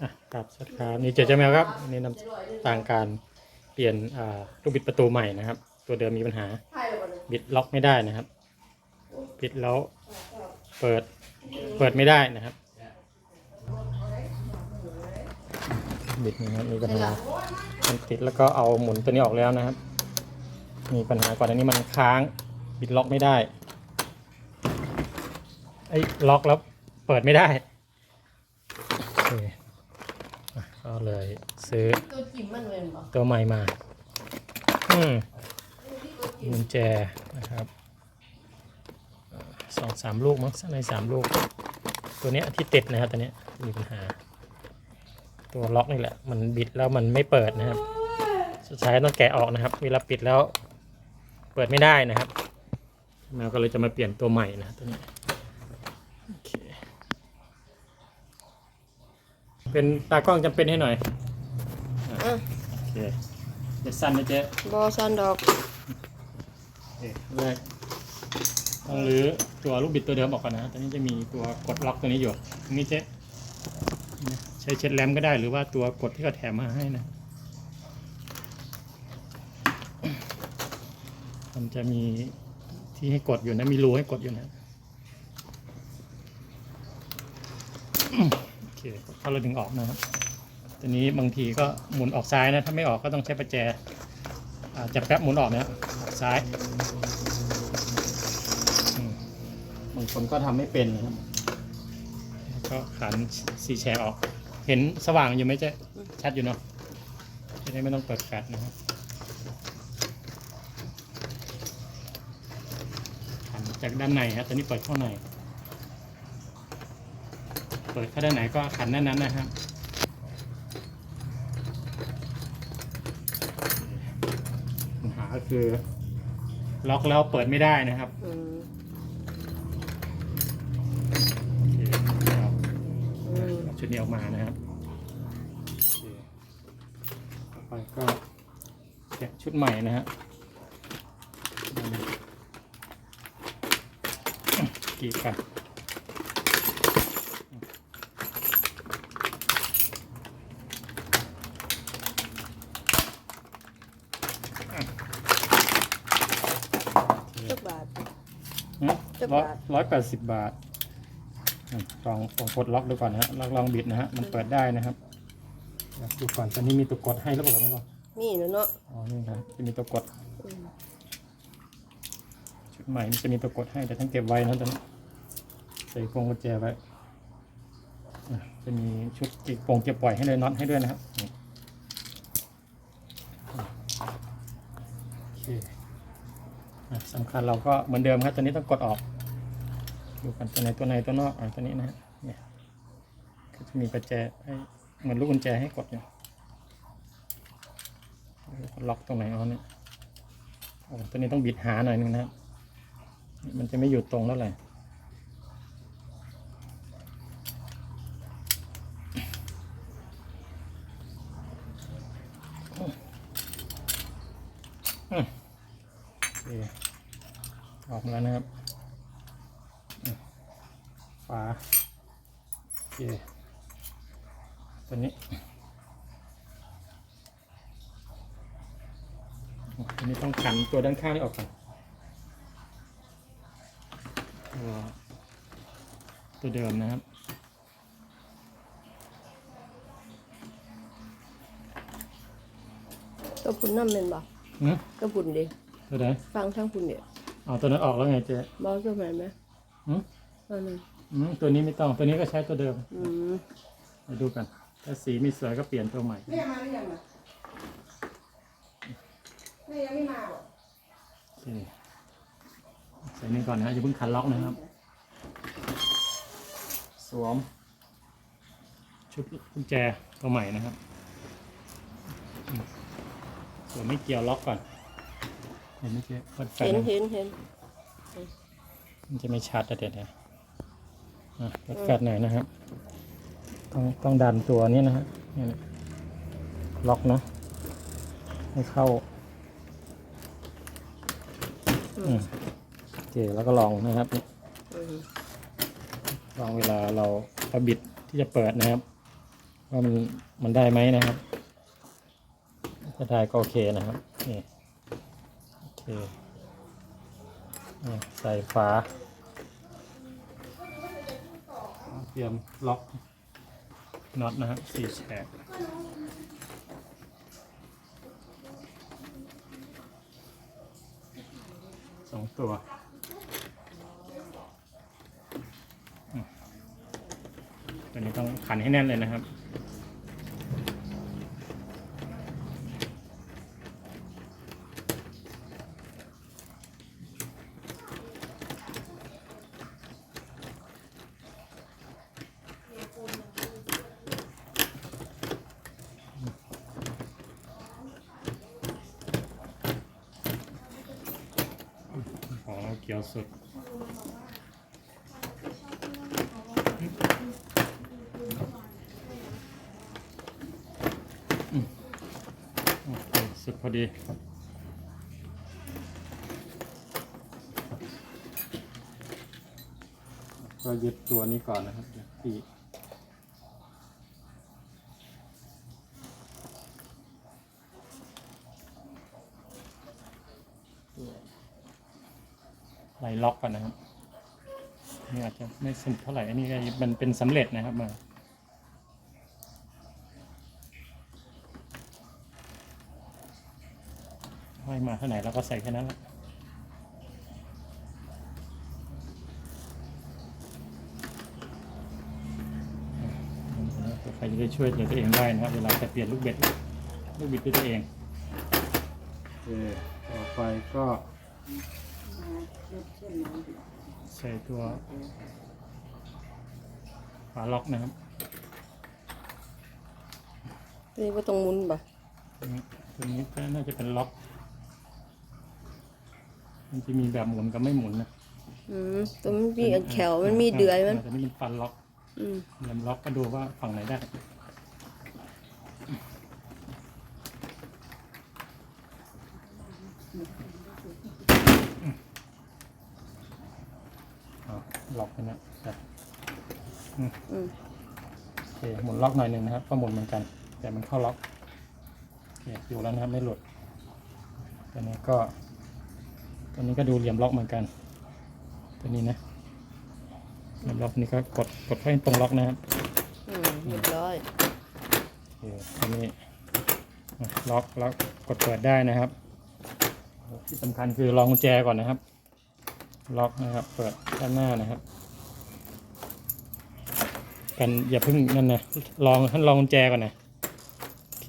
อะครับสวัสดีครับนี่เจเจแมวครับนี่นำต่างการเปลี่ยนอ่าลูกบิดประตูใหม่นะครับ ตัวเดิมมีปัญหาบิดล็อกไม่ได้นะครับปิดแล้วเปิดเปิดไม่ได้นะครับบิดนะครับมีปัญหามันติดแล้วก็เอาหมุนตัวนี้ออกแล้วนะครับ มีปัญหาก่อนอันนี้มันค้างบิดล็อกไม่ได้ไอ้ล็อกแล้วเปิดไม่ได้ ก็เลยซื้อตัวจิ๋มมันเลยเหรอตัวใหม่มา อืมกุญแจนะครับเอ่อสองสามลูกมั้งในสามลูก ตัวเนี้ยที่ติดนะครับตัวเนี้ยมีปัญหา ตัวล็อกนี่แหละ มันบิดแล้วมันไม่เปิดนะครับ สุดท้ายต้องแกะออกนะครับ เวลาปิดแล้ว เปิดไม่ได้นะครับแมวก็เลยจะมาเปลี่ยนตัวใหม่นะตัวนี้โอเค เป็นตากล้องจำเป็นให้หน่อยอะโอเคเดี๋ยวสั้นนะเจ๊บอซันดอกโอเคแรกต้องรื้อตัวลูกบิดตัวเดิมออกก่อนนะตอนนี้จะมีตัวกดล็อกตัวนี้อยู่ตรงนี้เจ๊ใช้เช็ดแรมก็ได้หรือว่าตัวกดที่เขาแถมมาให้นะ มันจะมีที่ให้กดอยู่นะ มีรูให้กดอยู่นะโอเคถ้าเราดึงออกนะครับตัวนี้บางทีก็หมุนออกซ้ายนะถ้าไม่ออกก็ต้องใช้ประแจอ่าจับแป๊บหมุนออกนะครับออกซ้ายอืมบางคนก็ทำไม่เป็นนะครับแล้วก็ขันสีแฉกออก เห็นสว่างอยู่ไหมเจ๊ชัดอยู่เนาะจะได้ไม่ต้องเปิดแฟลชนะครับขันจากด้านในครับตัวนี้เปิดเข้าใน เปิดเข้าด้านไหนก็ขันด้านนั้นนะครับปัญหาก็คือ ล็อกแล้วเปิดไม่ได้นะครับอืมโอเคครับอืมเอาชุดนี้ออกมานะครับโอเคต่อไปก็แกะชุดใหม่นะฮะกรีดกันโอเค จักบาท จะร้อยบาทร้อยแปดสิบบาทอะลองลองกดล็อกดูก่อนนะฮะลองลองบิดนะฮะมันเปิดได้นะครับเดี๋ยวดูก่อนตอนนี้มีตัวกดให้หรือเปล่าไม่รู้นี่เนอะเนาะอ๋อนี่ครับจะมีตัวกดอืมชุดใหม่มันจะมีตัวกดให้แต่ต้องเก็บไว้นะตอนนี้ใส่พวงกุญแจไว้อะจะมีชุดจิกโป่งเก็บปล่อยให้เลยน็อตให้ด้วยนะครับนี่โอเคอะ สำคัญเราก็เหมือนเดิมครับตัวนี้ต้องกดออก ดูกันตัวไหนตัวไหนตัวนอกอะตัวนี้นะฮะเนี่ยก็จะมีประแจให้เหมือนลูกกุญแจให้กดอยู่ล็อกตรงไหนเอาเนี่ยโอ้ตัวนี้ต้องบิดหาหน่อยนึงนะมันจะไม่อยู่ตรงแล้วแหละอืมโอเคออกมา แล้วนะครับฝาโอเคตัวนี้ตัวนี้ต้องขันตัวด้านข้างนี้ออกก่อนตัวตัวเดิมนะครับตัวพุ่นน้ำเป็นบ่อืมตัวพุ่นดิตัวไหนฟังทั้งพุ่นเนี่ย เอาตัวนั้นออกแล้วไงเจ๊บอตัวไหนไหมอืมตัวนึงอืมตัวนี้ไม่ต้อง ตัวนี้ก็ใช้ตัวเดิมอืมมาดูกัน ถ้าสีไม่สวยก็เปลี่ยนตัวใหม่ แม่มาหรือยังอะแม่ยังไม่มาหรอโอเคใส่นี่ก่อนนะอย่าเพิ่งขันล็อกนะครับ สวม ชุดกุญแจตัวใหม่นะครับอืมสวมไม่เกี่ยวล็อกก่อน เห็นไหมเจ๊เปิดไฟเห็นนะเห็นเห็นมันจะไม่ชัดอะเด็ดนะอะเปิดแฟลชหน่อยนะครับ ต้องต้องดันตัวนี้นะฮะเนี่ยนะล็อกเนาะให้เข้าอืมโอเคแล้วก็ลองนะครับนี่อืมลองเวลาเราเราบิดที่จะเปิดนะครับเว่ามันมันได้ไหมนะครับ ถ้าได้ก็โอเคนะครับนี่โอ เคใส่ฝาเตรียมล็อกน็อตนะครับสี่แฉกสองตัวอืมตัวนี้ต้องขันให้แน่นเลยนะครับ ขียวสุดโอเคสุดพอดีก็ยึดตัวนี้ก่อนนะครับพี่ ไหลล็อกก่อนนะครับนี่อาจจะไม่สนิทเท่าไหร่อันนี้ก็มันเป็นสำเร็จนะครับมาห้อยมาเท่าไหนเราก็ใส่แค่นั้นแหละใครจะได้ช่วยเหลือตัวเองได้นะครับ เวลาจะเปลี่ยนลูกเบ็ดลูกบิดด้วยตัวเองโอเคต่อไปก็ ใส่ตัวฝาล็อกนะครับนี่ว่าตรงมุนปะตัวนี้ตัวนี้ก็น่าจะเป็นล็อก มันจะมีแบบหมุนกับไม่หมุนนะอืมตัวมันมีอันแขวมันมีเดือยมันแต่นี่มันฟันล็อกอืมเริ่มล็อกก็ดูว่าฝั่งไหนได้อะ ล็อกไปนะครับอืมโอเคหมุนล็อกหน่อยหนึ่งนะครับ ก็หมุนเหมือนกัน แต่มันเข้าล็อกโอเคอยู่แล้วนะครับ ไม่หลุดตัวนี้ก็ตัวนี้ก็ดูเหลี่ยมล็อกเหมือนกัน ตัวนี้นะเหลี่ยมล็อกนี่ก็กดกดเข้าให้ตรงล็อกนะครับอืมเรียบร้อยโอเคอันนี้อะล็อกแล้วกดเปิดได้นะครับ ที่สำคัญคือลองกุญแจก่อนนะครับ ล็อกนะครับ เปิดด้านหน้านะครับ กันอย่าเพิ่งนั่นนะลองท่านลองกุญแจก่อนนะโอเค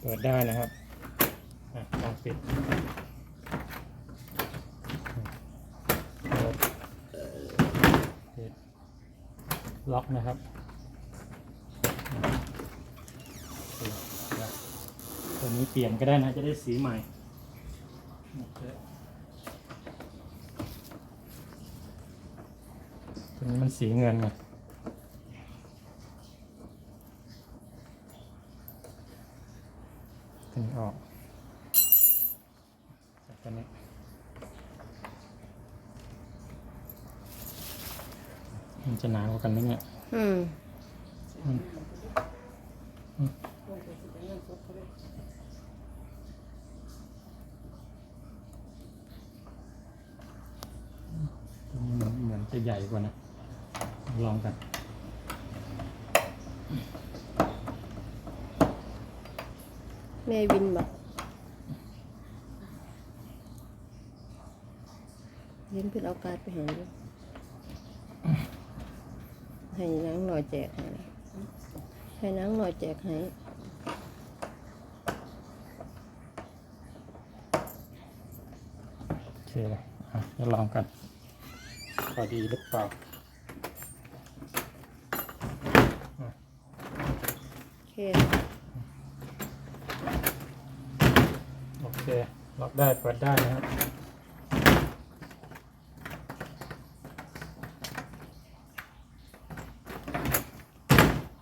เปิดได้นะครับอะลองปิดเปิดปิดล็อกนะครับตัวนี้เปลี่ยนก็ได้นะจะได้สีใหม่โอเค ตัวนี้มันสีเงินไงตัวนี้ออกใส่ตัวนี้มันจะหนากว่ากันไหมเนี่ยอืมอืมอืมตัวนี้เหมือนเหมือนจะใหญ่กว่านะ ลองกันแม่วินปะเย็นเพื่อนเอาการ์ดไปให้ด้วยให้นางหน่อยแจกให้นะให้นางหน่อยแจกให้โอเคอะจะลองกันพอดีหรือเปล่า โอเคโอเคล็อกได้เปิดได้นะครับ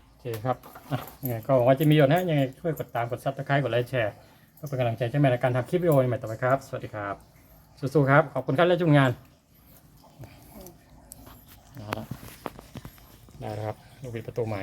โอเคครับอะยังไงก็หวังว่าจะมีประโยชน์นะยังไงช่วยกดตามกดซับสไครต์กดไลค์แชร์เพื่อเป็นกำลังใจให้แม่ในการทำคลิปวิดีโอใหม่ต่อไปครับ สวัสดีครับ สู้ๆครับ ขอบคุณครับและจุงงานเอาละได้แล้วครับลูกบิดประตูใหม่